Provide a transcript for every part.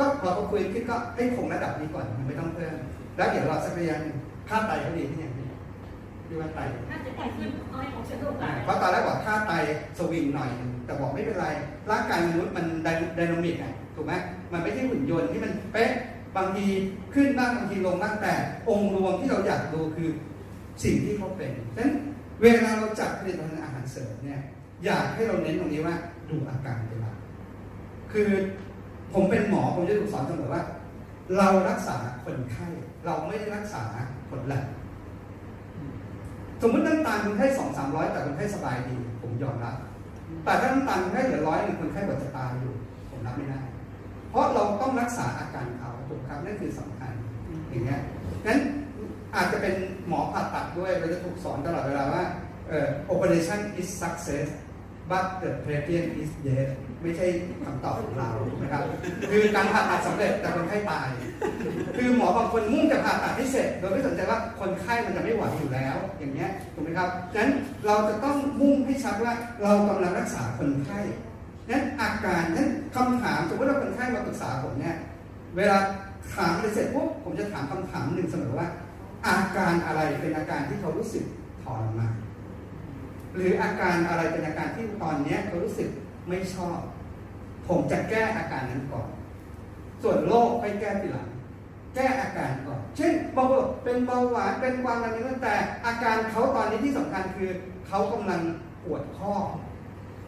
ก็พอเขาคุยขึ้นก็ให้คงระดับนี้ก่อนไม่ต้องเพิ่มแล้วเดี๋ยวรอสักระยะหนึ่งค่าไตเขาดีที่ไหนพี่ว่าไตน่าจะดีขึ้นเอาให้ของฉันดูก่ออ่านเพราะตอนแรกบอกค่าไตสวิงหน่อยนึงแต่บอกไม่เป็นไรร่างกายมนุษย์มันไดไดนามิกอะถูกไหมมันไม่ใช่หุ่นยนต์ที่มันเป๊ะบางทีขึ้นบ้างบางทีลงบ้างแต่องค์รวมที่เราอยากดูคือสิ่งที่เขาเป็นฉะนั้นเวลาเราจัดผลิตภัณฑ์อาหารเสริมเนี่ยอยากให้เราเน้นตรงนี้ว่าดูอาการเป็นหลักคือ ผมเป็นหมอผมจะถูกสอนเสมอว่า เรารักษาคนไข้เราไม่ได้รักษาคนแลบสมมติน้ำตาลคนไข้สองสามร้อยแต่คนไข้สบายดี ผมยอมรับ แต่ถ้าน้ำตาลคนไข้เหลือร้อยหนึ่งคนไข้บาดจะตายอยู่ ผมรับไม่ได้ เพราะเราต้องรักษาอาการเขาถูกครับนั่นคือสำคัญอย่างเงี้ยงั้นอาจจะเป็นหมอผ่าตัดด้วยเราจะถูกสอนตลอดเวลาว่า operation is success เอ่อ operation is success but the patient is dead ไม่ใช่คำตอบของเรานะครับ คือการผ่าตัดสำเร็จแต่คนไข้ตาย คือหมอบางคนมุ่งจะผ่าตัดให้เสร็จโดยไม่สนใจว่าคนไข้มันจะไม่ไหวอยู่แล้ว อย่างเงี้ยถูกไหมครับฉะนั้นเราจะต้องมุ่งให้ชัดว่าเรากำลังรักษาคนไข้นั้นอาการนั้นคำถามสมมติว่าคนไข้มาปรึกษาผมเนี่ยเวลาถามอะไรเสร็จปุ๊บผมจะถามคำถามหนึ่งเสมอว่า อาการอะไรเป็นอาการที่เขารู้สึกทรมาน หรืออาการอะไรเป็นอาการที่ตอนนี้เขารู้สึกไม่ชอบ ผมจะแก้อาการนั้นก่อน ส่วนโรคไปแก้ทีหลัง แก้อาการก่อน เช่นบางคนเป็นเบาหวานเป็นความดันนี้แต่ อาการเขาตอนนี้ที่สำคัญคือเขากำลังปวดข้อ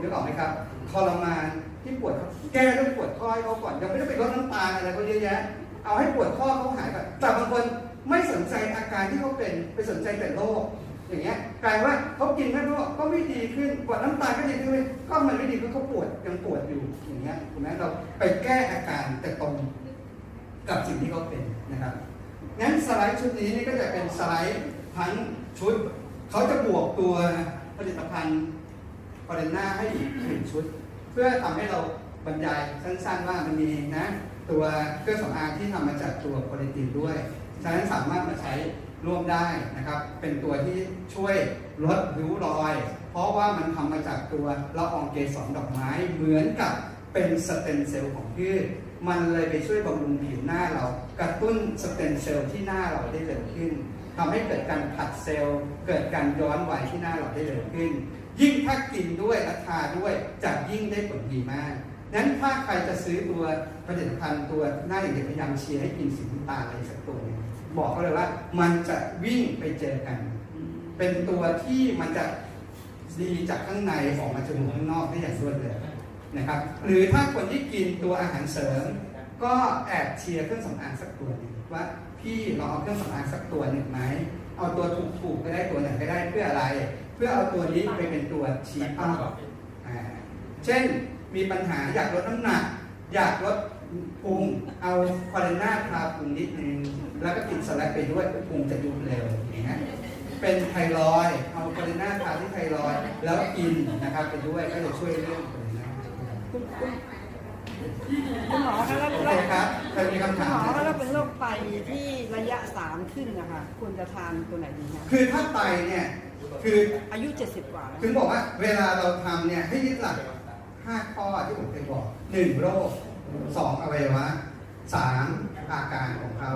นึกออกไหมครับทรมานที่ปวดข้อแก้เรื่องปวดข้อให้เขาก่อนยังไม่ได้ไปลดน้ำตาลอะไรเขาเยอะแยะเอาให้ปวดข้อเขาหายก่อนแต่บางคนไม่สนใจอาการที่เขาเป็นไปสนใจแต่โรค อย่างเงี้ยกลายว่าเขากินแค่โรคก็ไม่ดีขึ้นปวดน้ำตาลก็ดีขึ้นไม่ก็มันไม่ดีเพราะเขาปวดยังปวดอยู่อย่างเงี้ยถูกไหมเราไปแก้อาการแต่ตรงกับสิ่งที่เขาเป็นนะครับงั้นสไลด์ชุดนี้นี่ก็จะเป็นสไลด์ทั้งชุดเขาจะบวกตัวผลิตภัณฑ์พอเดน่าให้อีกหนึ่งชุด เพื่อทำให้เราบรรยายสั้นๆว่ามันมีนะตัวเครื่องสำอางที่ทำมาจากตัวโพลิตินด้วยฉะนั้นสามารถมาใช้ ร่วมได้นะครับ เป็นตัวที่ช่วยลดริ้วรอย เพราะว่ามันทำมาจากตัวละอองเกสรดอกไม้เหมือนกับเป็นสเต็มเซลล์ของพืชมันเลยไปช่วยบำรุงผิวหน้าเรา กระตุ้นสเต็มเซลล์ที่หน้าเราได้เร็วขึ้นทำให้เกิดการผลัดเซลล์ เกิดการย้อนวัยที่หน้าเราได้เร็วขึ้น ยิ่งถ้ากินด้วยและทาด้วยจะยิ่งได้ผลดีมาก นั้นถ้าใครจะซื้อตัวผลิตภัณฑ์ตัวหน้าอย่างเดียวพยายามเชียร์ให้กินสีน้ำตาลอะไรสักตัวหนึงบอกเขาเลยว่ามันจะวิ่งไปเจอกัน เป็นตัวที่มันจะดีจากข้างในออกมาจนถึงข้างนอกได้อย่างรวดเร็วนะครับ หรือถ้าคนที่กินตัวอาหารเสริม ก็แอบเชียร์เครื่องสำอางสักตัวหนึงว่าพี่ลองเอาเครื่องสำอางสักตัวหนึ่งไหมเอาตัวถูกๆก็ได้ตัวไหนก็ได้เพื่ออะไร เพื่อเอาตัวนี้ไปเป็นตัวชี้เป้าอ่าเช่น มีปัญหาอยากลดน้ำหนัก อยากลดพุงเอาคอเลน่าทาพุงนิดนึง แล้วก็กินสลัดไปด้วยพุงจะยุบเร็วอย่างเงี้ยเป็นไทรอยด์เอาคอเลน่าทาที่ไทรอยด์แล้วกินนะครับไปด้วยก็จะช่วยเรื่องคอเลน่าคุณคุณคุณหมอคะแล้วโอเคแล้วครับใครมีคำคุณถามหมอไหมคะแล้วเป็นโรคไตที่ระยะสามขึ้นนะคะควรจะทานตัวไหนดีคะคือถ้าไตเนี่ยคืออายุ 70 กว่าแล้ว ถึงบอกว่าเวลาเราทำเนี่ยให้ยึดหลัก ห้าข้อที่ผมเคยบอกหนึ่งโรคสองอวัยวะสามอาการของเขา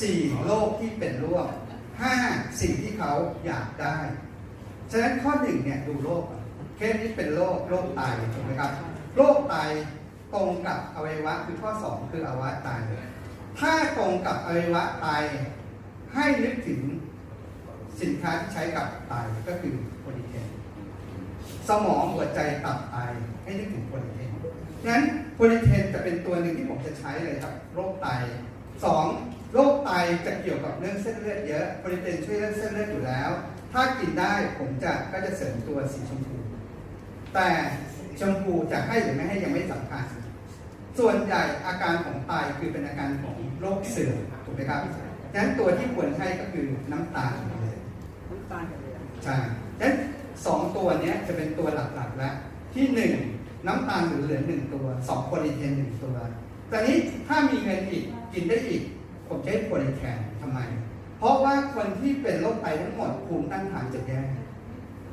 สี่โรคที่เป็นร่วมห้าสิ่งที่เขาอยากได้ ฉะนั้นข้อหนึ่งเนี่ยดูโรคเคสนี้เป็นโรคโรคไตถูกไหมครับ โรคไตตรงกับอวัยวะคือข้อสองคืออวัยวะไต ถ้าตรงกับอวัยวะไตให้นึกถึงสินค้าที่ใช้กับไตก็คือโพลิเทน สมองหัวใจตับไตให้นึกถึงโพลิเทนงั้นโพลิเทนจะเป็นตัวหนึ่งที่ผมจะใช้เลยครับโรคไตสองโรคไตจะเกี่ยวกับเรื่องเส้นเลือดเยอะโพลิเทนช่วยเรื่องเส้นเลือดอยู่แล้ว ถ้ากินได้ผมจะก็จะเสริมตัวสีชมพู แต่ชมพูจะให้หรือไม่ให้ยังไม่สำคัญส่วนใหญ่อาการของไตคือเป็นอาการของโรคเสื่อมถูกไหมครับฉะนั้นตัวที่ควรให้ก็คือน้ำตาลเลยน้ำตาลกับเหลืองใช่ฉะนั้น สองตัวเนี้ยจะเป็นตัวหลักๆแล้ว ที่หนึ่งน้ำตาลเหลือๆหนึ่งตัวสองโพลิเทนหนึ่งตัวแต่นี้ถ้ามีเงินอีกกินได้อีก ผมจะให้โพลิแคนทำไม เพราะว่าคนที่เป็นโรคไตทั้งหมดภูมิต้านทานจะแย่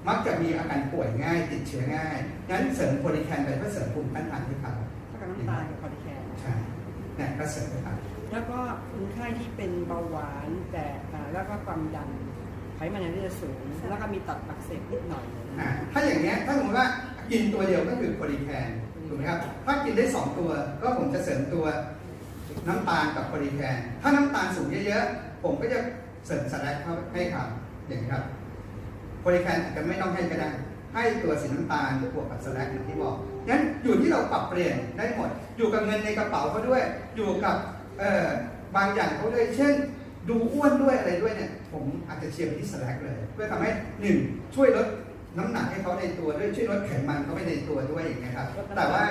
มักจะมีอาการป่วยง่ายติดเชื้อง่ายงั้นเสริมโพลิแคนไปเพื่อเสริมภูมิต้านทานให้เขาถ้าเกิก็น้ำตาลกับคอร์ติแคนใช่เนี่ยก็เสริมไปครับแล้วก็คนไข้ที่เป็นเบาหวานแต่อ่าแล้วก็ความดัน ไขมันในเลือดสูง แล้วก็มีตับอักเสบนิดหน่อย อ่าถ้าอย่างเงี้ยถ้าสมมติว่ากินตัวเดียวก็คือโคลิแคนถูกไหมครับ ถ้ากินได้สองตัวก็ผมจะเสริมตัวน้ำตาลกับโคลิแคนถ้าน้ำตาลสูงเยอะๆ ผมก็จะเสริมสแลกเข้าให้ครับอย่างนี้ครับโคลิแคนอาจจะไม่ต้องให้ก็ได้ ให้ตัวสีน้ำตาลบวกกับสแลกอย่างที่บอกงั้นอยู่ที่เราปรับเปลี่ยนได้หมด อยู่กับเงินในกระเป๋าเขาด้วย อยู่กับบางอย่างเขาด้วย เช่น ดูอ้วนด้วยอะไรด้วยเนี่ย ผมอาจจะเชียร์ไปที่สแลกเลย เพื่อทำให้หนึ่งช่วยลดน้ำหนักให้เขาในตัวด้วยช่วยลดไขมันเขาไปในตัวด้วยอย่างเงี้ยครับ แต่ว่า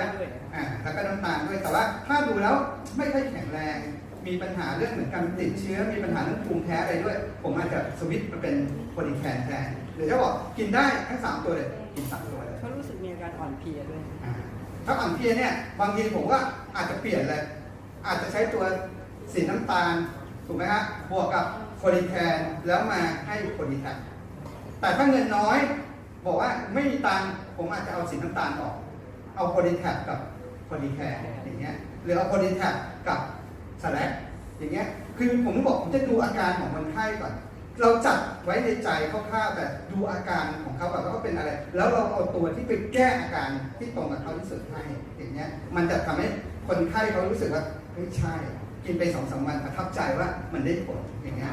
อ่าแล้วก็น้ำตาลด้วยแต่ว่าถ้าดูแล้วไม่ค่อยแข็งแรง มีปัญหาเรื่องเหมือนการติดเชื้อมีปัญหาเรื่องภูมิแพ้อะไรด้วย ผมอาจจะสวิตช์มาเป็นโพลีแคนแทนหรือจะบอกกินได้ทั้งสามตัวเลยกินสามตัวเลยเขารู้สึกมีอาการอ่อนเพลียด้วยอ่าถ้าอ่อนเพลียเนี่ยบางทีผมว่าอาจจะเปลี่ยนเลยอาจจะใช้ตัวสีน้ำตาล ถูกไหมฮะบวกกับโพลีแคนแล้วมาให้โพลีแคนแต่ถ้าเงินน้อย บอกว่าไม่มีตังค์ผมอาจจะเอาสีน้ำตาลออก เอาโพลีแคปกับโพลีแคร์อย่างเงี้ยหรือเอาโพลีแคปกับสแลกอย่างเงี้ยคือผมบอกผมจะดูอาการของคนไข้ก่อน เราจัดไว้ในใจคร่าวๆแต่ดูอาการของเขาก่อนว่าเขาเป็นอะไร แล้วเราเอาตัวที่ไปแก้อาการที่ตรงกับเขาที่สุดให้อย่างเงี้ยมันจะทำให้คนไข้เขารู้สึกว่าเฮ้ยใช่ กินไปสองสามวันประทับใจว่ามันได้ผลอย่างเงี้ย